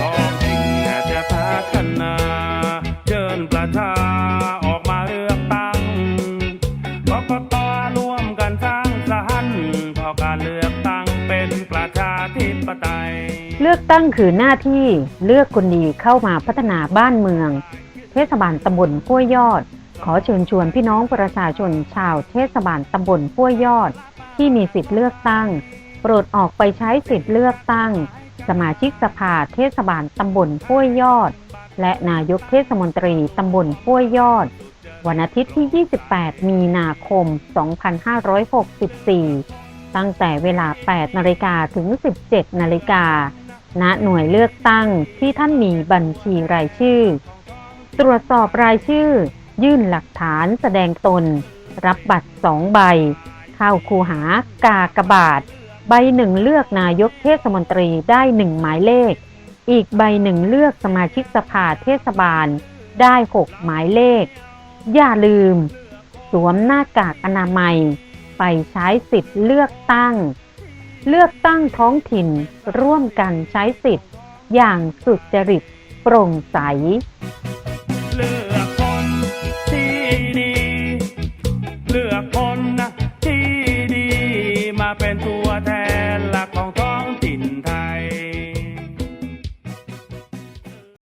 ท้องถิ่นจะพัฒนาเชิญประชาออกมาเลือกตั้งกกตร่วมกันสร้างสรรค์เพราะการเลือกตั้งเป็นประชาธิปไตย เลือกตั้งคือหน้าที่เลือกคนดีเข้ามาพัฒนาบ้านเมือง เทศบาลตำบลห้วยยอด ขอเชิญชวนพี่น้องประชาชนชาวเทศบาลตำบลห้วยยอด ที่มีสิทธิ์เลือกตั้ง โปรดออกไปใช้สิทธิ์เลือกตั้ง สมาชิกสภาเทศบาลตำบลห้วยยอด และนายกเทศมนตรีตำบลห้วยยอด วันอาทิตย์ที่ 28 มีนาคม 2564 ตั้งแต่เวลา 8 นาฬิกาถึง 17 นาฬิกาณหน่วยเลือกตั้งที่ท่านมีบัญชีรายชื่อ ตรวจสอบรายชื่อ ยื่นหลักฐานแสดงตน รับบัตรสองใบ เข้าคูหากากบาท ใบหนึ่งเลือกนายกเทศมนตรีได้หนึ่งหมายเลข อีกใบหนึ่งเลือกสมาชิกสภาเทศบาลได้หกหมายเลข อย่าลืม สวมหน้ากากอนามัย ไปใช้สิทธิ์เลือกตั้ง เลือกตั้งท้องถิ่นร่วมกันใช้สิทธิ์ อย่างสุจริตโปร่งใส ตัวแทน